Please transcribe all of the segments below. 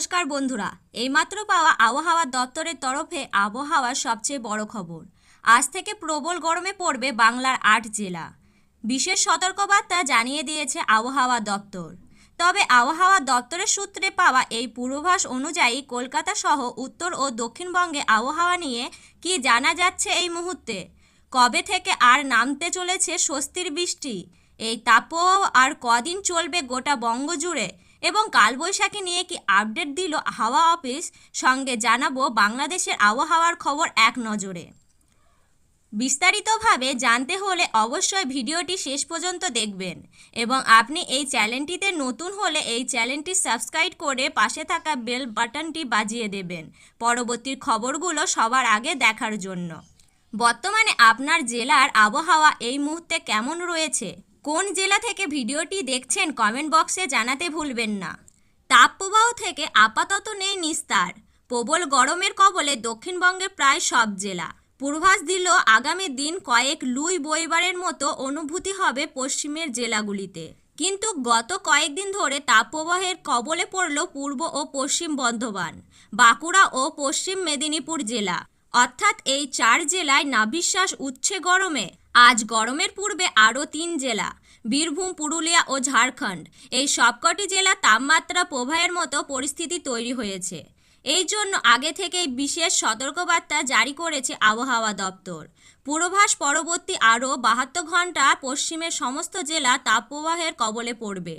নমস্কার বন্ধুরা, এইমাত্র পাওয়া আবহাওয়া দপ্তরের তরফে আবহাওয়ার সবচেয়ে বড় খবর। আজ থেকে প্রবল গরমে পড়বে বাংলার আট জেলা। বিশেষ সতর্কবার্তা জানিয়ে দিয়েছে আবহাওয়া দপ্তর। তবে আবহাওয়া দপ্তরের সূত্রে পাওয়া এই পূর্বাভাস অনুযায়ী কলকাতা সহ উত্তর ও দক্ষিণবঙ্গে আবহাওয়া নিয়ে কি জানা যাচ্ছে এই মুহূর্তে? কবে থেকে আর নামতে চলেছে স্বস্তির বৃষ্টি? এই তাপও আর কদিন চলবে গোটা বঙ্গ জুড়ে এবং কালবৈশাখী নিয়ে কি আপডেট দিল হাওয়া অফিস সঙ্গে জানাব বাংলাদেশের আবহাওয়ার খবর এক নজরে। বিস্তারিতভাবে জানতে হলে অবশ্যই ভিডিওটি শেষ পর্যন্ত দেখবেন এবং আপনি এই চ্যানেলটিতে নতুন হলে এই চ্যানেলটি সাবস্ক্রাইব করে পাশে থাকা বেল বাটনটি বাজিয়ে দেবেন পরবর্তী খবরগুলো সবার আগে দেখার জন্য। বর্তমানে আপনার জেলার আবহাওয়া এই মুহূর্তে কেমন রয়েছে? কোন জেলা থেকে ভিডিওটি দেখছেন কমেন্ট বক্সে জানাতে ভুলবেন না। তাপপ্রবাহ থেকে আপাতত নেই নিস্তার। প্রবল গরমের কবলে দক্ষিণবঙ্গের প্রায় সব জেলা। পূর্বাস দিল আগামী দিন কয়েক লুই বইবারের মতো অনুভূতি হবে পশ্চিমের জেলাগুলিতে। কিন্তু গত কয়েকদিন ধরে তাপপ্রবাহের কবলে পড়ল পূর্ব ও পশ্চিম বর্ধমান, বাঁকুড়া ও পশ্চিম মেদিনীপুর জেলা। অর্থাৎ এই চার জেলায় নাভিশ্বাস উচ্ছে গরমে। আজ গরমের পূর্বে আরও তিন জেলা, বীরভূম, পুরুলিয়া ও ঝাড়খণ্ড। এই সবকটি জেলা তাপমাত্রা প্রবাহের মতো পরিস্থিতি তৈরি হয়েছে। এই জন্য আগে থেকেই বিশেষ সতর্কবার্তা জারি করেছে আবহাওয়া দপ্তর। পূর্বাভাস পরবর্তী আরও বাহাত্তর ঘণ্টা পশ্চিমের সমস্ত জেলা তাপপ্রবাহের কবলে পড়বে।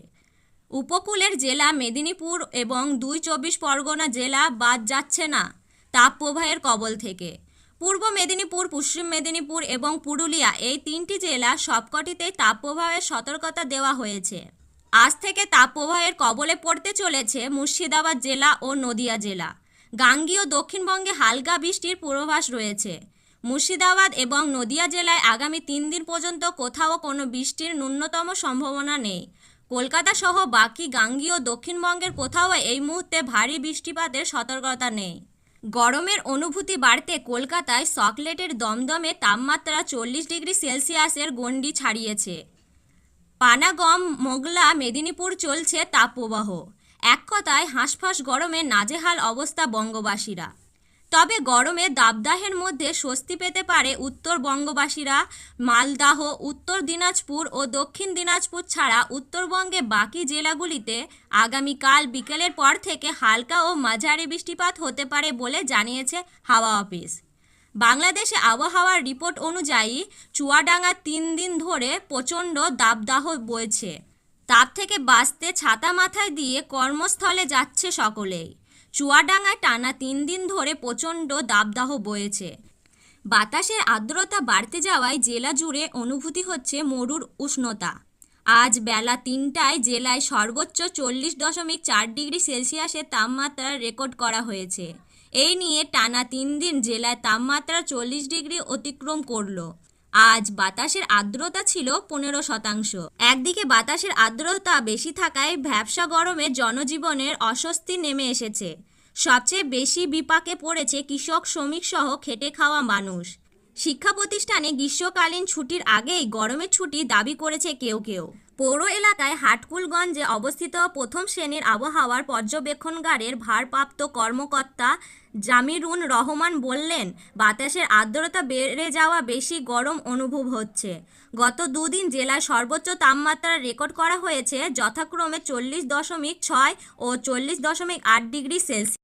উপকূলের জেলা মেদিনীপুর এবং দুই চব্বিশ পরগনা জেলা বাদ যাচ্ছে না তাপপ্রবাহের কবল থেকে। পূর্ব মেদিনীপুর, পশ্চিম মেদিনীপুর এবং পুরুলিয়া এই তিনটি জেলা সবকটিতেই তাপপ্রবাহের সতর্কতা দেওয়া হয়েছে। আজ থেকে তাপপ্রবাহের কবলে পড়তে চলেছে মুর্শিদাবাদ জেলা ও নদিয়া জেলা। গাঙ্গীয় দক্ষিণবঙ্গে হালকা বৃষ্টির পূর্বাভাস রয়েছে। মুর্শিদাবাদ এবং নদিয়া জেলায় আগামী তিন দিন পর্যন্ত কোথাও কোনো বৃষ্টির ন্যূনতম সম্ভাবনা নেই। কলকাতা সহ বাকি গাঙ্গীয় দক্ষিণবঙ্গের কোথাও এই মুহূর্তে ভারী বৃষ্টিপাতের সতর্কতা নেই। গরমের অনুভূতি বাড়তে কলকাতায় চকলেটের দমদমে তাপমাত্রা চল্লিশ ডিগ্রি সেলসিয়াসের গণ্ডি ছাড়িয়েছে। পানাগম, মোগলা, মেদিনীপুর চলছে তাপপ্রবাহ। এক কথায় হাঁসফাঁস গরমে নাজেহাল অবস্থা বঙ্গবাসীরা। তবে গরমে দাবদাহের মধ্যে স্বস্তি পেতে পারে উত্তরবঙ্গবাসীরা মালদাহ, উত্তর দিনাজপুর ও দক্ষিণ দিনাজপুর ছাড়া উত্তরবঙ্গে বাকি জেলাগুলিতে আগামীকাল বিকেলের পর থেকে হালকা ও মাঝারি বৃষ্টিপাত হতে পারে বলে জানিয়েছে হাওয়া অফিস। বাংলাদেশে আবহাওয়ার রিপোর্ট অনুযায়ী চুয়াডাঙ্গা তিন দিন ধরে প্রচণ্ড দাবদাহ বইছে। তাপ থেকে বাঁচতে ছাতা মাথায় দিয়ে কর্মস্থলে যাচ্ছে সকলেই। চুয়াডাঙ্গায় টানা তিন দিন ধরে প্রচণ্ড দাবদাহ বয়েছে। বাতাসের আর্দ্রতা বাড়তে যাওয়ায় জেলা জুড়ে অনুভূতি হচ্ছে মরুর উষ্ণতা। আজ বেলা তিনটায় জেলায় সর্বোচ্চ চল্লিশ দশমিক চার ডিগ্রি সেলসিয়াসের তাপমাত্রা রেকর্ড করা হয়েছে। এই নিয়ে টানা তিন দিন জেলায় তাপমাত্রা চল্লিশ ডিগ্রি অতিক্রম করল। আজ বাতাসের আর্দ্রতা ছিল পনেরো শতাংশ। একদিকে বাতাসের আর্দ্রতা বেশি থাকায় ভ্যাবসা গরমে জনজীবনের অস্বস্তি নেমে এসেছে। সবচেয়ে বেশি বিপাকে পড়েছে কৃষক, শ্রমিক সহ খেটে খাওয়া মানুষ। শিক্ষা প্রতিষ্ঠানে গ্রীষ্মকালীন ছুটির আগেই গরমের ছুটি দাবি করেছে কেউ কেউ। পৌর এলাকায় হাটকুলগঞ্জে অবস্থিত প্রথম শ্রেণির আবহাওয়ার পর্যবেক্ষণগারের ভারপ্রাপ্ত কর্মকর্তা জামিরুন রহমান বললেন, বাতাসের আর্দ্রতা বেড়ে যাওয়া বেশি গরম অনুভব হচ্ছে। গত দুদিন জেলায় সর্বোচ্চ তাপমাত্রা রেকর্ড করা হয়েছে, যথাক্রমে চল্লিশ দশমিক ছয় ও চল্লিশ দশমিক আট ডিগ্রি সেলসিয়াস